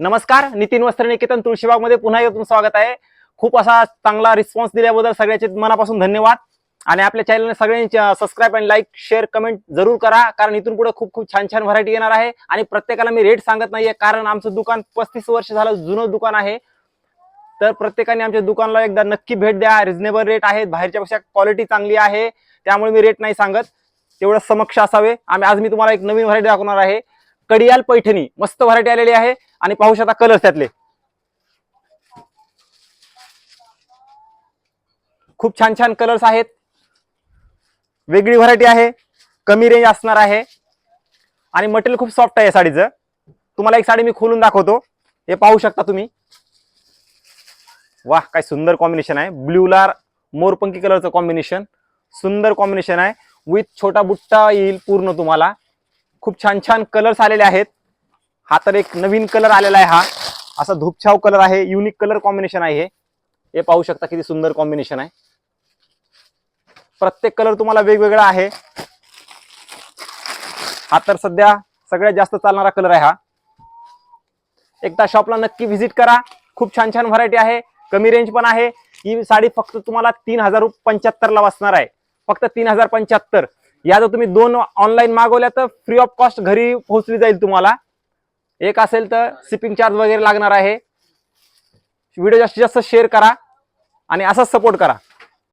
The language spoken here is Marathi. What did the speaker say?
नमस्कार नितीन वस्त्र निकेतन तुळशीबागमध्ये पुन्हा एकदा तुमचं स्वागत आहे. खूप असा चांगला रिस्पॉन्स दिल्याबद्दल सगळ्याचे मनापासून धन्यवाद. आणि आपल्या चॅनलने सगळ्यांनी सबस्क्राईब आणि लाईक शेअर कमेंट जरूर करा कारण इथून पुढे खूप खूप छान छान व्हरायटी येणार आहे. आणि प्रत्येकाला मी रेट सांगत नाहीये कारण आमचं दुकान पस्तीस वर्ष झालं जुनं दुकान आहे. तर प्रत्येकाने आमच्या दुकानला एकदा नक्की भेट द्या. रिझनेबल रेट आहेत बाहेरच्या पेक्षा क्वालिटी चांगली आहे. त्यामुळे मी रेट नाही सांगत. तेवढं समक्ष असावे. आम्ही आज मी तुम्हाला एक नवीन व्हरायटी दाखवणार आहे. कडियाल पैठणी. मस्त व्हरायटी आलेली आहे. आणि पाहू शकता कलर्स त्यातले. खूप छान छान कलर्स आहेत. वेगळी व्हरायटी आहे. कमी रेंज असणार आहे. आणि मटेरियल खूप सॉफ्ट आहे या साडीचं. तुम्हाला एक साडी मी खोलून दाखवतो. हे पाहू शकता तुम्ही. वाह काय सुंदर कॉम्बिनेशन आहे. ब्ल्यूला मोरपंकी कलरचं कॉम्बिनेशन सुंदर कॉम्बिनेशन आहे. विथ छोटा बुट्टा येईल पूर्ण तुम्हाला. खूप छान छान कलर्स आलेले आहेत. हा तर एक नवीन कलर आलेला आहे हा. असा धूपछाव कलर आहे युनिक कलर कॉम्बिनेशन आहे हे. हे पाहू शकता किती सुंदर कॉम्बिनेशन आहे. प्रत्येक कलर तुम्हाला वेगवेगळा आहे. हा तर सध्या सगळ्यात जास्त चालणारा कलर आहे हा. एकदा शॉपला नक्की व्हिजिट करा. खूप छान छान व्हरायटी आहे. कमी रेंज पण आहे. ही साडी फक्त तुम्हाला तीन हजार पंच्याहत्तरला वाचणार बसणार आहे. फक्त तीन हजार पंच्याहत्तर. या जर तुम्ही दोन ऑनलाईन मागवल्या तर फ्री ऑफ कॉस्ट घरी पोहोचली जाईल तुम्हाला. एक असेल तर शिपिंग चार्ज वगैरे लागणार आहे. व्हिडिओ जास्तीत जास्त शेअर करा आणि असाच सपोर्ट करा.